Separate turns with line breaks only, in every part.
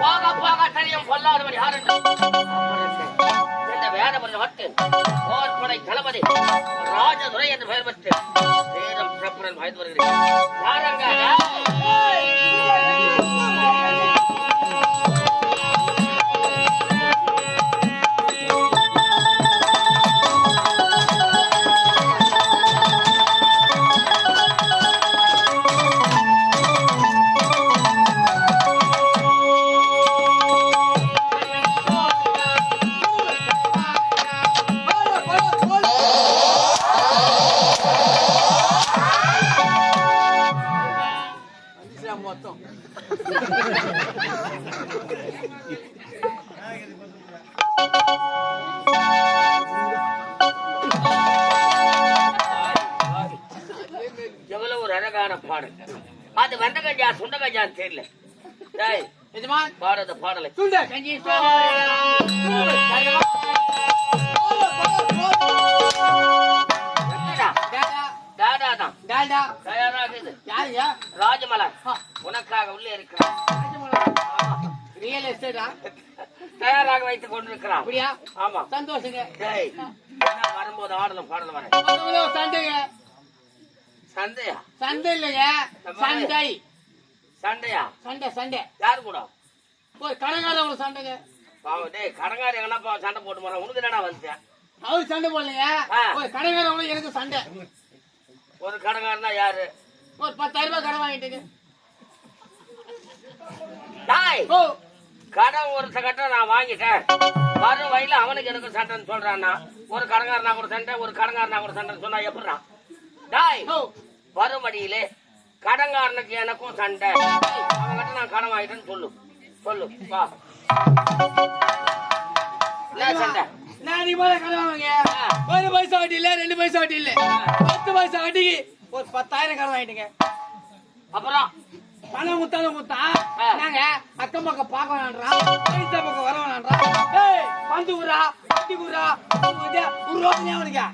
போக போக தெரியும் பொல்லாதவர் யார் இந்த வேதவர் நாட்டு போர் படை தளபதி ராஜதுரை என்று பெயர் பெற்று வீரம் பிரபுரன் வாய்ந்து வருகிறேன். எவ்வளவு ஒரு அழகான பாடல். அது வந்த கஞ்சா சுண்ட கஞ்சான்னு தெரியல பாடாத பாடலை. ராஜமலர். உனக்காக உள்ளே இருக்கிறான்
ரியல் எஸ்டேட்டா
தயாராக வைத்துக் கொண்டிருக்கிறான்
அப்படியா?
ஆமா.
சந்தோஷங்க.
வரும்போது ஆடலும் பாடலும் வரேன்
சண்டைங்க.
சண்டையா?
சண்டை இல்லைங்க. சண்டை.
சண்டையா?
சண்டை சண்டை.
யாரு கூட?
ஒரு கடைக்காரவங்க சண்டைங்க.
பாவம் டேய் கடங்காரி எங்கன்னா சண்டை போட்டு போறான்? உனக்கு என்னடா வந்துச்சேன்
அவரு சண்டை போடலைங்க. ஒரு கடைக்காரவங்களும் எனக்கு சண்டை.
ஒரு கடங்காரனா யாரு?
ஒரு பத்தாயிரம் ரூபாய் கடன் வாங்கிட்டுங்க.
டாய்! கடன் ஒரு கட்டம் நான் வாங்கிட்டேன். வரும் வயல அவனுக்கு எனக்கு சண்டைன்னு சொல்றான்னா ஒரு கடங்காரனா கூட சண்டை ஒரு கடங்காரனா கூட சண்டைன்னு சொன்னா எப்படிடா? டாய்!
ஓ.
வறுமடியிலே கடங்காரனுக்கு எனக்கும் சண்டை. அவன்கிட்ட நான் கடன் வாங்கிட்டேன்னு சொல்லு. சொல்லு. வா. சண்டை?
நான் நீ போல கடன் வாங்க. ஒரு பைசா வட்டி இல்ல ரெண்டு பைசா வட்டி இல்ல. பத்து பைசா வட்டிக்கு ஒரு பத்தாயிரம் கடன் வாங்கிட்டுங்க.
அப்புறம்?
பணம் முத்தாலும் முத்தா
ஆ.
நாங்க அக்கம் பக்கம் பார்க்க வேணான்றா பைசா பக்கம் வர வேணான்றா ஏய் பந்து ஊரா வட்டி ஊரா ஒரு ரோசனையா அவனுக்கு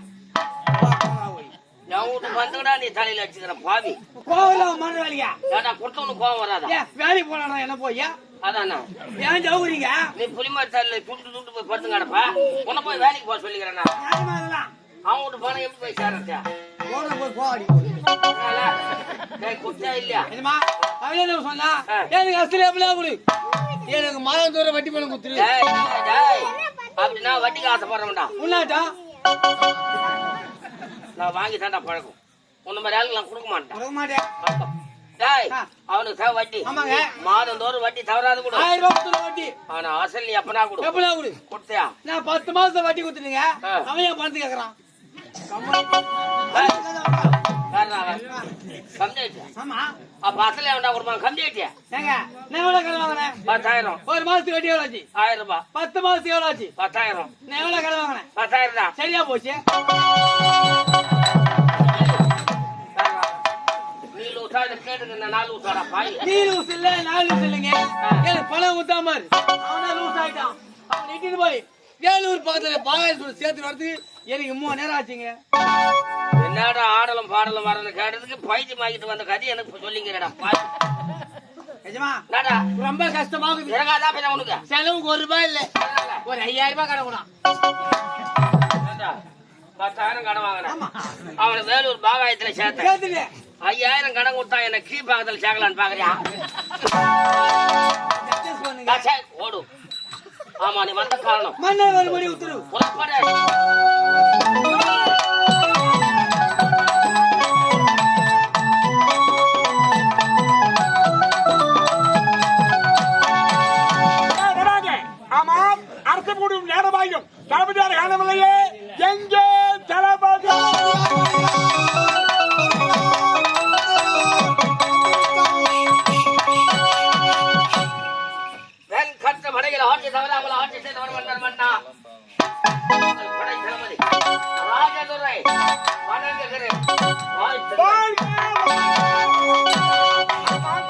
வேலைக்கு போனா என்ன போய்யா
அதானா?
ஏன் ஜவுறீங்க
நீ புலிமாரி தலையில துண்டு துண்டு போய் படுத்து கிடப்பா உன்னை போய் வேலைக்கு போக சொல்லிக்கிறேன்? நான்
நியாயமா இதெல்லாம்
அவன் வீட்டு பணம் எப்படி போய் சேரத்தியா
போன போய் என்ன சொன்னா. எனக்கு அசல் எப்படியா கொடு. எனக்கு மாதம் தூரம் வட்டி பணம் குத்துரு.
அப்படின்னா வட்டிக்கு ஆசைப்படுறவன்டா
உன்னாட்டா?
நான் வாங்கி தாண்டா பழக்கம். உன்ன மாதிரி ஆளுக்கு நான் கொடுக்க மாட்டேன்
கொடுக்க மாட்டேன்.
அவனுக்கு வட்டி.
ஆமாங்க.
மாதம் தோறும் வட்டி தவறாது கொடு.
ஆயிரம் ரூபாய் வட்டி.
ஆனா அசல் எப்பனா கொடு.
எப்படியா கொடு.
கொடுத்தியா?
நான் பத்து மாசம் வட்டி கொடுத்துருங்க. அவன் பணத்து கேக்குறான்?
அப்ப அசல் எவன்டா கொடுப்பான் கம்மி ஆயிட்டியா
நான் எவ்வளவு கடன் வாங்கினேன்
பத்தாயிரம்
ஒரு மாசத்துக்கு வட்டி எவ்வளவு ஆச்சு
ஆயிரம் ரூபாய்
பத்து மாசத்துக்கு எவ்வளவு ஆச்சு
பத்தாயிரம்
நான் எவ்வளவு கடன் வாங்கினேன்
பத்தாயிரம் தான்
சரியா போச்சு
நீ
லூஸ் இல்ல நான் லூஸ் இல்லைங்க எனக்கு பணம் ஊத்தாம அவனா லூஸ் ஆயிட்டான். அவன் போய். வேலூர் பக்கத்துல பாகாயத்தோட சேர்த்து வரதுக்கு எனக்கு மூணு நேரம் ஆச்சுங்க.
என்னடா ஆடலும் பாடலும் வரணும் கேட்டதுக்கு பைத்தியம் ஆகிட்டு வந்த கதை எனக்கு என்னடா?
ரொம்ப கஷ்டமா இருக்குது.
உனக்கு.
செலவுக்கு ஒரு ரூபாய் இல்ல. ஒரு ஐயாயிரம் ரூபாய் கடன் கூட
ஏண்டா, பத்தாயிரம் கடன் வாங்கினேன் அவனை வேலூர் பாகாயத்துல சேர்த்தேன். ஐயாயிரம் கடன் கொடுத்தா என்ன கீ பாகத்துல சேர்க்கலான்னு பாக்குறியா?
Adjust
ஆமா நீ வந்த காரணம்.
மன்னர் மறுபடி உத்தரவு.
தவறாமல் ஆட்சி செய்தவர் மன்னர் மன்னா. படை தளபதி ராஜதுரை வணங்குகிறேன்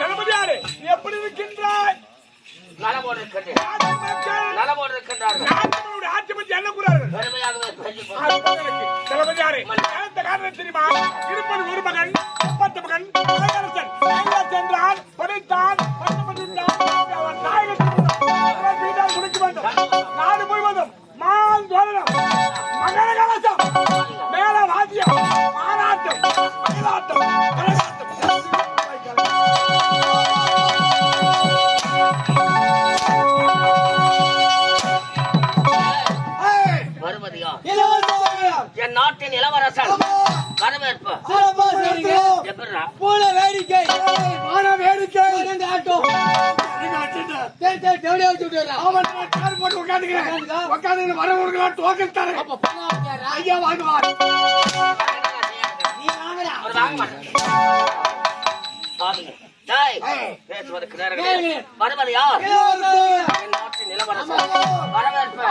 தளபதியாரே எப்படி இருக்கின்றாய்?
நலமோடு இருக்கின்றேன் நலமோடு இருக்கின்றார்கள்
ஆட்சி பற்றி என்ன கூறார்கள்? தெரியுமா? இருப்பது ஒரு மகன் பத்து மகன்
ஜவுளியா வச்சு கார் போட்டு உட்காந்துக்கிறேன்.
உட்காந்துக்கிட்டு
வர கொடுக்கலாம் டோக்கன் தரேன்.
அப்ப பணம்
வரவேற்பு.